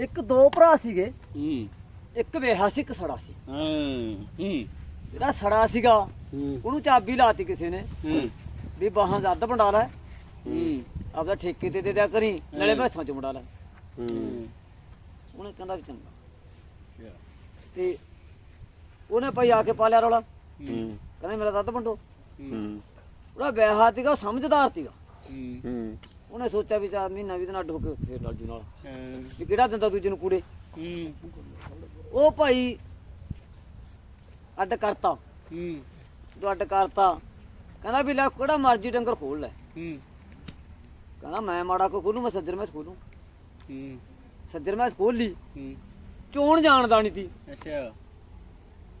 ਇੱਕ ਦੋ ਭਰਾ ਸੀਗੇ। ਹੂੰ। ਇੱਕ ਵੇਹਾ ਸੀ ਇੱਕ ਸੜਾ ਸੀ। ਹਾਂ ਜਿਹੜਾ ਸੜਾ ਸੀਗਾ ਉਹਨੂੰ ਚਾਬੀ ਲਾਤੀ ਕਿਸੇ ਨੇ। ਹੂੰ। ਵੀ ਬਾਹਾਂ ਦਾ ਅੱਧ ਵੰਡਾ ਲੈ ਹੂੰ। ਆਪਦਾ ਠੇਕੇ ਤੇ ਦੇ ਦਿਆ ਕਰੀ ਨਾਲੇ। ਮੈਸਾਂ ਚ ਵੰਡਾ ਲੈ। ਹੂੰ। ਉਹਨੇ ਕਹਿੰਦਾ ਵੀ ਚੰਗਾ। ਤੇ ਉਹਨੇ ਭਾਈ ਆ ਕੇ ਪਾ ਲਿਆ ਰੌਲਾ। ਹੂੰ। ਕਹਿੰਦਾ ਮੇਰਾ ਅੱਧ ਵੰਡੋ। ਹੂੰ। ਉਹਦਾ ਵਿਆਹ ਸੀਗਾ ਸਮਝਦਾਰ ਸੀਗਾ। ਹੂੰ। ਉਹਨੇ ਸੋਚਿਆ ਵੀ ਚਾਰ ਮਹੀਨਾ ਵੀ ਦਿਨ ਅੱਡ ਹੋ ਕੇ ਫੇਰ ਲੜ ਜੂ ਨਾਲ। ਹਾਂ। ਵੀ ਕਿਹੜਾ ਦਿੰਦਾ ਦੂਜੇ ਨੂੰ ਕੂੜੇ? ਹੂੰ। ਉਹ ਭਾਈ ਅੱਡ ਕਰਤਾ। ਹੂੰ। ਜਦੋਂ ਅੱਡ ਕਰਤਾ ਕਹਿੰਦਾ ਵੀ ਲੈ ਕਿਹੜਾ ਮਰਜ਼ੀ ਡੰਗਰ ਖੋਲ ਲੈ। ਹੂੰ। ਕਹਿੰਦਾ ਮੈਂ ਮਾੜਾ ਕੋ ਖੋਲੂ ਮੈਂ ਸੱਜਰ ਮੈਂ ਖੋਲੂ। ਹੂੰ। ਸੱਜਰ ਮੈਂ ਖੋਲ ਲਈ। ਹੂੰ। ਚੋਣ ਜਾਣਦਾ ਨਹੀਂ ਤੀ। ਅੱਛਾ।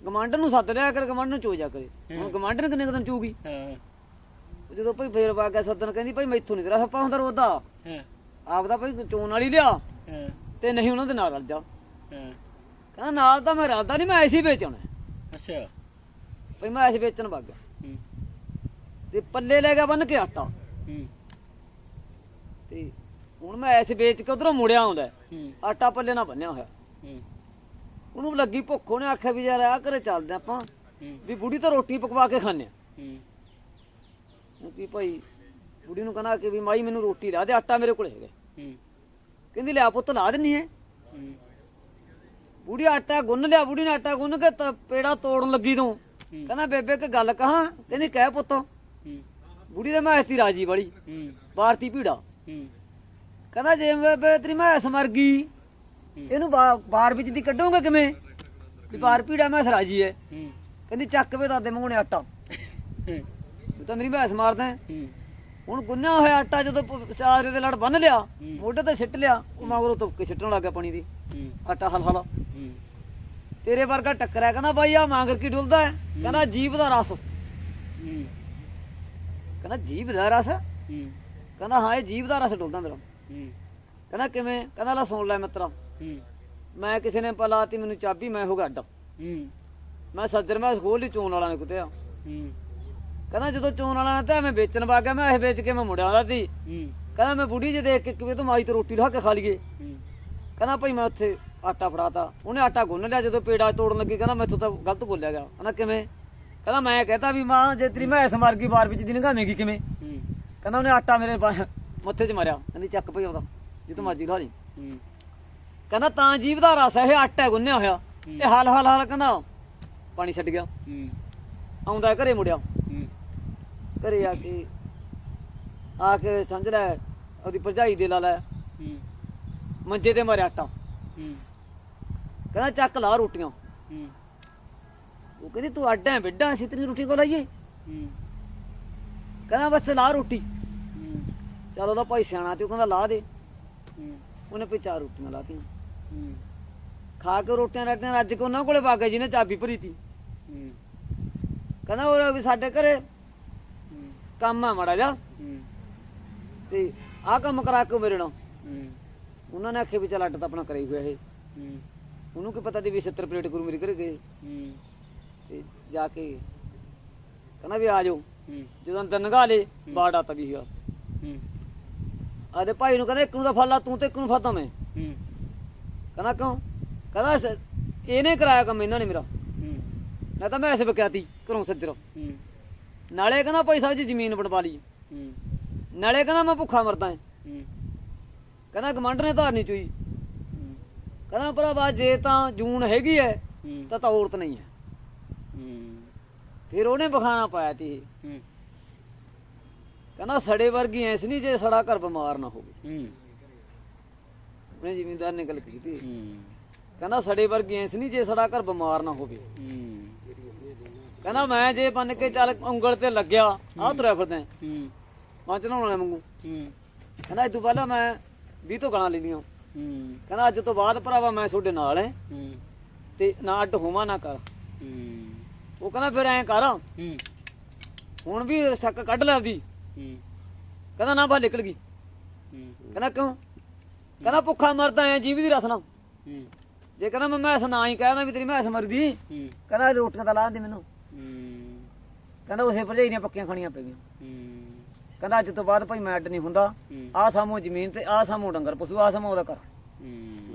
ਗਮਾਂਡਰ ਨੂੰ ਸੱਦ ਲਿਆ ਕਰ ਗਮਾਂਡਰ ਨੂੰ ਚੋ ਜਾ ਕਰੇ। ਹੁਣ ਗਮਾਂਡਰ ਨੇ ਕਿੰਨੇ ਕੁ ਦਿਨ ਚੂਗੀ ਹਾਂ। ਜਦੋਂ ਭਾਈ ਫੇਰ ਵਾ ਗਿਆ ਸੱਦਣ ਕਹਿੰਦੀ ਭਾਈ ਮੈਥੋਂ ਨਹੀਂ ਤੇਰਾ ਹੱਪਾ ਹੁੰਦਾ ਰੋਦਾ ਹਾਂ। ਆਪਦਾ ਭਾਈ ਚੋਣ ਵਾਲੀ ਲਿਆ ਹਾਂ। ਤੇ ਨਹੀਂ ਉਹਨਾਂ ਦੇ ਨਾਲ ਰਲ ਜਾ। ਹਾਂ। ਕਹਿੰਦਾ ਨਾਲ ਤਾਂ ਮੈਂ ਰਲਦਾ ਨਹੀਂ ਮੈਂ ਐਸੀ ਵੇਚਣਾ। ਅੱਛਾ। ਭਾਈ ਮੈਂ ਐਸੀ ਵੇਚਣ ਵਗ ਗਿਆ। ਤੇ ਪੱਲੇ ਲੈ ਗਿਆ ਬੰਨ ਕੇ ਆਟਾ। ਤੇ ਹੁਣ ਮੈਂ ਐਸੇ ਵੇਚ ਕੇ ਉਧਰੋਂ ਮੁੜਿਆ ਆਉਂਦਾ ਆਟਾ ਪੱਲੇ ਨਾਲ ਬੰਨਿਆ ਹੋਇਆ। ਉਹਨੂੰ ਲੱਗੀ ਭੁੱਖ ਉਹਨੇ ਆਖਿਆ ਵੀ ਯਾਰ ਆ ਘਰੇ ਚੱਲਦੇ ਆਪਾਂ। ਵੀ ਬੁੜੀ ਤਾਂ ਰੋਟੀ ਪਕਵਾ ਕੇ ਖਾਣੇ ਕੀ ਭਾਈ ਬੁੜੀ ਨੂੰ ਕਹਿੰਦਾ ਕਿ ਵੀ ਮਾਈ ਮੈਨੂੰ ਰੋਟੀ ਲਾ ਦੇ ਆਟਾ ਮੇਰੇ ਕੋਲ ਹੈਗਾ। ਹੂੰ। ਕਹਿੰਦੀ ਲਿਆ ਪੁੱਤ ਲਾ ਦਿੰਨੀ ਹੈ। ਬੁੜੀ ਆਟਾ ਗੁੰਨ ਲਿਆ ਬੁੜੀ ਨੇ ਆਟਾ ਗੁੰਨ ਕੇ ਤਾਂ ਪੇੜਾ ਤੋੜਨ ਲੱਗੀ ਤੂੰ। ਕਹਿੰਦਾ ਬੇਬੇ ਇੱਕ ਗੱਲ ਕਹਾਂ ਕਹਿੰਦੀ ਕਹਿ ਪੁੱਤ। ਬੁੜੀ ਦੇ ਮੈਂ ਤੀ ਰਾਜੀ ਵਾਲੀ। ਹੂੰ। ਬਾਰਤੀ ਭੀੜਾ। ਹੂੰ। ਕਹਿੰਦਾ ਜੇ ਬੇਬੇ ਤੇਰੀ ਮੈਂ ਮਰ ਗਈ ਇਹਨੂੰ ਬਾ- ਬਾਰ ਵਿੱਚ ਦੀ ਕੱਢੋਗੇ ਕਿਵੇਂ? ਵੀ ਬਾਰ ਭੀੜਾ ਮੈਂ ਰਾਜੀ ਹੈ। ਕਹਿੰਦੀ ਚੱਕ ਵੇ ਦਾਦੇ ਨੇ ਆਟਾ। ਤੂੰ ਤਾਂ ਮੇਰੀ ਭੈਸ ਮਾਰਦਾ ਹੈ। ਹੂੰ। ਹੁਣ ਗੁੰਨਿਆ ਹੋਇਆ ਆਟਾ ਜਦੋਂ ਪ- ਦੇ ਲੜ ਬੰਨ ਲਿਆ ਮੋਢੇ ਤੇ ਸਿੱਟ ਲਿਆ ਉਹ ਮਗਰੋਂ ਤੁੱਕ ਕੇ ਸਿੱਟਣ ਲੱਗ ਗਿਆ ਪਾਣੀ ਦੀ। ਹੂੰ। ਆਟਾ ਹਲ ਹਲ ਹੂੰ। ਤੇਰੇ ਵਰਗਾ ਟੱਕਰਿਆ ਕਹਿੰਦਾ ਬਾਈ ਆ ਮਾਂਗਰ ਕੀ ਡੁੱਲਦਾ ਹੈ? ਕਹਿੰਦਾ ਜੀਭ ਦਾ ਰਸ। ਹੂੰ। ਕਹਿੰਦਾ ਜੀਭ ਦਾ ਰਸ? ਹੂੰ। ਕਹਿੰਦਾ ਹਾਂ ਇਹ ਜੀਭ ਦਾ ਰਸ ਡੁੱਲਦਾ ਮੇਰਾ। ਹੂੰ। ਕਹਿੰਦਾ ਕਿਵੇਂ? ਕਹਿੰਦਾ ਲੈ ਸੁਣ ਲੈ ਮਿੱਤਰਾ। ਹੂੰ। ਮੈਂ ਕਿਸੇ ਨੇ ਪਲਾਤੀ ਮੈਨੂੰ ਚਾਬੀ ਮੈਂ ਹੋ ਗਿਆ ਅੱਡ। ਹੂੰ। ਮੈਂ ਸੱਜਰ ਮੈਂ ਸਕੂਲ ਹੀ ਚੋਣ ਵਾਲਾ ਨੇ ਕੁੱਤਿਆ। ਹੂੰ। ਕਹਿੰਦਾ ਜਦੋਂ ਚੋਣ ਵਾਲਾ ਨੇ ਤਾਂ ਮੈਂ ਵੇਚਣ ਵਗ ਗਿਆ ਮੈਂ ਇਹ ਵੇਚ ਕੇ ਮੈਂ ਮੁੜਿਆ ਆਉਂਦਾ ਸੀ। ਹੂੰ। ਕਹਿੰਦਾ ਮੈਂ ਬੁੜੀ ਜੇ ਦੇਖ ਕੇ ਕਿਵੇਂ ਤੋਂ ਮਾਈ ਤੇ ਰੋਟੀ ਲਾ ਕੇ ਖਾ ਲਈਏ। ਕਹਿੰਦਾ ਭਾਈ ਮੈਂ ਉੱਥੇ ਆਟਾ ਫੜਾਤਾ। ਉਹਨੇ ਆਟਾ ਗੁੰਨ ਲਿਆ ਜਦੋਂ ਪੇੜਾ ਤੋੜਨ ਲੱਗੀ ਕਹਿੰਦਾ ਮੈਥੋਂ ਤਾਂ ਗਲਤ ਬੋਲਿਆ ਗਿਆ। ਕਹਿੰਦਾ ਕਿਵੇਂ? ਕਹਿੰਦਾ ਮੈਂ ਕਹਤਾ ਵੀ ਮਾਂ ਜੇ ਤੇਰੀ ਮੈਂ ਇਸ ਮਰ ਗਈ ਬਾਰ ਵਿੱਚ ਦੀ ਨਗਾਵੇਂਗੀ ਕਿਵੇਂ? ਕਹਿੰਦਾ ਉਹਨੇ ਆਟਾ ਮੇਰੇ ਮੱਥੇ 'ਚ ਮਾਰਿਆ। ਕਹਿੰਦੀ ਚੱਕ ਪਈ ਆਉਂਦਾ ਜਿੱਤ ਮਰਜ਼ੀ ਲਾ ਲਈ। ਕਹਿੰਦਾ ਤਾਂ ਜੀਵ ਦਾ ਰਸ ਹੈ ਇਹ ਆਟਾ ਗੁੰਨਿਆ ਹੋਇਆ। ਇਹ ਹਲ ਹਲ ਹਲ ਕਹਿੰਦਾ ਪਾਣੀ ਛੱਡ ਗਿਆ। ਆਉਂਦਾ ਘਰੇ ਮੁੜਿਆ। ਘਰੇ ਆ ਕੇ ਆ ਕੇ ਸਮਝ ਲੈ ਉਹਦੀ ਭਰਜਾਈ ਦੇ ਲਾ ਲੈ। ਹੂੰ। ਮੰਜੇ ਤੇ ਮਾਰਿਆ ਆਟਾ। ਹੂੰ। ਕਹਿੰਦਾ ਚੱਕ ਲਾ ਰੋਟੀਆਂ। ਹੂੰ। ਉਹ ਕਹਿੰਦੀ ਤੂੰ ਅੱਡ ਬਿੱਡਾ ਅਸੀਂ ਤੇਰੀ ਰੋਟੀ ਕੋ ਲਾਈਏ ਹੂੰ। ਕਹਿੰਦਾ ਬਸ ਲਾ ਰੋਟੀ। ਹੂੰ। ਚਲ ਉਹਦਾ ਭਾਈ ਸਿਆਣਾ ਤੇ ਉਹ ਕਹਿੰਦਾ ਲਾ ਦੇ। ਹੂੰ। ਉਹਨੇ ਵੀ ਚਾਰ ਰੋਟੀਆਂ ਲਾਤੀਆਂ ਹੂੰ। ਖਾ ਕੇ ਰੋਟੀਆਂ ਰਾਟੀਆਂ ਰੱਜ ਕੇ ਉਹਨਾਂ ਕੋਲੇ ਵਗ ਗਿਆ ਜਿਹਨੇ ਚਾਬੀ ਭਰੀ ਤੀ। ਹੂੰ। ਕਹਿੰਦਾ ਉਹ ਵੀ ਸਾਡੇ ਘਰੇ ਕੰਮ ਆ ਮੜਾ ਜਾ ਹੂੰ। ਤੇ ਆਹ ਕੰਮ ਕਰਾ ਕੇ ਮੇਰੇ ਨਾਲ। ਹੂੰ। ਉਹਨਾਂ ਨੇ ਆਖਿਆ ਵੀ ਚੱਲ ਅੱਡ ਤਾਂ ਆਪਣਾ ਕਰੇ ਹੋਇਆ ਇਹ। ਹੂੰ। ਉਹਨੂੰ ਕੀ ਪਤਾ ਦੀ ਵੀ 70 ਪਲੇਟ ਗੁਰੂ ਮੇਰੇ ਘਰੇ ਗਏ। ਹੂੰ। ਤੇ ਜਾ ਕੇ ਕਹਿੰਦਾ ਵੀ ਆ ਜਾਓ। ਹੂੰ। ਜਦੋਂ ਅੰਦਰ ਨਗਾ ਲੇ ਬਾੜਾ ਤਾਂ ਵੀ ਸੀਗਾ ਹੂੰ। ਆਦੇ ਭਾਈ ਨੂੰ ਕਹਿੰਦਾ ਇੱਕ ਨੂੰ ਤਾਂ ਫੜ ਲਾ ਤੂੰ ਤੇ ਇੱਕ ਨੂੰ ਫੜਦਾ ਮੈਂ। ਹੂੰ। ਕਹਿੰਦਾ ਕਿਉਂ? ਕਹਿੰਦਾ ਸ- ਇਹਨੇ ਕਰਾਇਆ ਕੰਮ ਇਹਨਾਂ ਨੇ ਮੇਰਾ। ਹੂੰ। ਨਾ ਤਾਂ ਮੈਂ ਐਸੇ ਬਕਿਆਤੀ ਘਰੋਂ ਸੱਜਰ ਹੂੰ। ਨਾਲੇ ਕਹਿੰਦਾ ਭਾਈ ਸਾਹਿਬ ਜੀ ਜ਼ਮੀਨ ਬਣਵਾ ਲਈ। ਹੂੰ। ਨਾਲੇ ਕਹਿੰਦਾ ਮੈਂ ਭੁੱਖਾ ਮਰਦਾ ਹਾਂ ਹੂੰ। ਕਹਿੰਦਾ ਕਮਾਂਡਰ ਨੇ ਧਾਰਨੀ ਚੋਈ। ਹੂੰ। ਕਹਿੰਦਾ ਭਰਾਵਾ ਜੇ ਤਾਂ ਜੂਨ ਹੈਗੀ ਐ ਤਾਂ ਤਾਂ ਔਰਤ ਨਹੀਂ ਹੂੰ। ਫਿਰ ਉਹਨੇ ਬਖਾਣਾ ਪਾਇਆ ਤੀ ਇਹ। ਹੂੰ। ਕਹਿੰਦਾ ਸੜੇ ਵਰਗੀ ਐਸ ਨਹੀਂ ਜੇ ਸੜਾ ਘਰ ਬਿਮਾਰ ਨਾ ਹੋਵੇ। ਹੂੰ। ਉਹਨੇ ਜ਼ਿਮੀਂਦਾਰ ਨੇ ਗੱਲ ਕੀਤੀ। ਹੂੰ। ਕਹਿੰਦਾ ਸੜੇ ਵਰਗੀ ਐਸ ਨਹੀਂ ਜੇ ਸੜਾ ਘਰ ਬਿਮਾਰ ਨਾ ਹੋਵੇ। ਹੂੰ। ਕਹਿੰਦਾ ਮੈਂ ਜੇ ਬੰਨ ਕੇ ਚੱਲ ਉਂਗਲ ਤੇ ਲੱਗਿਆ ਆਹ ਤੁਰਿਆ ਫਿਰਦਾ। ਹੂੰ। ਮੈਂ ਚਲਾਉਣ ਵਾਂਗੂ। ਹੂੰ। ਕਹਿੰਦਾ ਇਹ ਤੋਂ ਪਹਿਲਾਂ ਮੈਂ 20 ਤੋਂ ਗਾਲਾਂ ਲੈਣੀਆਂ ਹੂੰ। ਕਹਿੰਦਾ ਅੱਜ ਤੋਂ ਬਾਅਦ ਭਰਾਵਾ ਮੈਂ ਤੁਹਾਡੇ ਨਾਲ ਐ ਹੂੰ। ਤੇ ਨਾ ਅੱਡ ਹੋਵਾਂ ਨਾ ਕਰ। ਹੂੰ। ਉਹ ਕਹਿੰਦਾ ਫਿਰ ਐਂ ਕਰ। ਹੂੰ। ਹੁਣ ਵੀ ਸੱਕ ਕੱਢ ਲੈ ਆਪਦੀ। ਹੂੰ। ਕਹਿੰਦਾ ਨਾ ਬਾ ਨਿਕਲ ਗਈ। ਹੂੰ। ਕਹਿੰਦਾ ਕਿਉਂ? ਕਹਿੰਦਾ ਭੁੱਖਾ ਮਰਦਾ ਐ ਜੀਵ ਦੀ ਰਸਨਾ। ਹੂੰ। ਜੇ ਕਹਿੰਦਾ ਮੈਂ ਮੈਸ ਨਾ ਹੀ ਕਹਿਦਾ ਵੀ ਤੇਰੀ ਮੈਸ ਮਰਦੀ। ਹੂੰ। ਕਹਿੰਦਾ ਰੋਟੀਆਂ ਤਾਂ ਲਾ ਦੇ ਮੈਨੂੰ। ਕਹਿੰਦਾ ਉਸੇ ਭਰਜਾਈ ਦੀਆਂ ਪੱਕੀਆਂ ਖਾਣੀਆਂ ਪੈ ਗਈਆਂ। ਹੂੰ। ਕਹਿੰਦਾ ਅੱਜ ਤੋਂ ਬਾਅਦ ਭਾਈ ਮੈਂ ਅੱਡ ਨਹੀਂ ਹੁੰਦਾ। ਹੂੰ। ਆਹ ਸਾਮੋ ਜ਼ਮੀਨ ਤੇ ਆਹ ਸਾਮੋ ਡੰਗਰ ਪਸ਼ੂ ਆਹ ਸਾਮੋ ਉਹਦਾ ਘਰ। ਹੂੰ।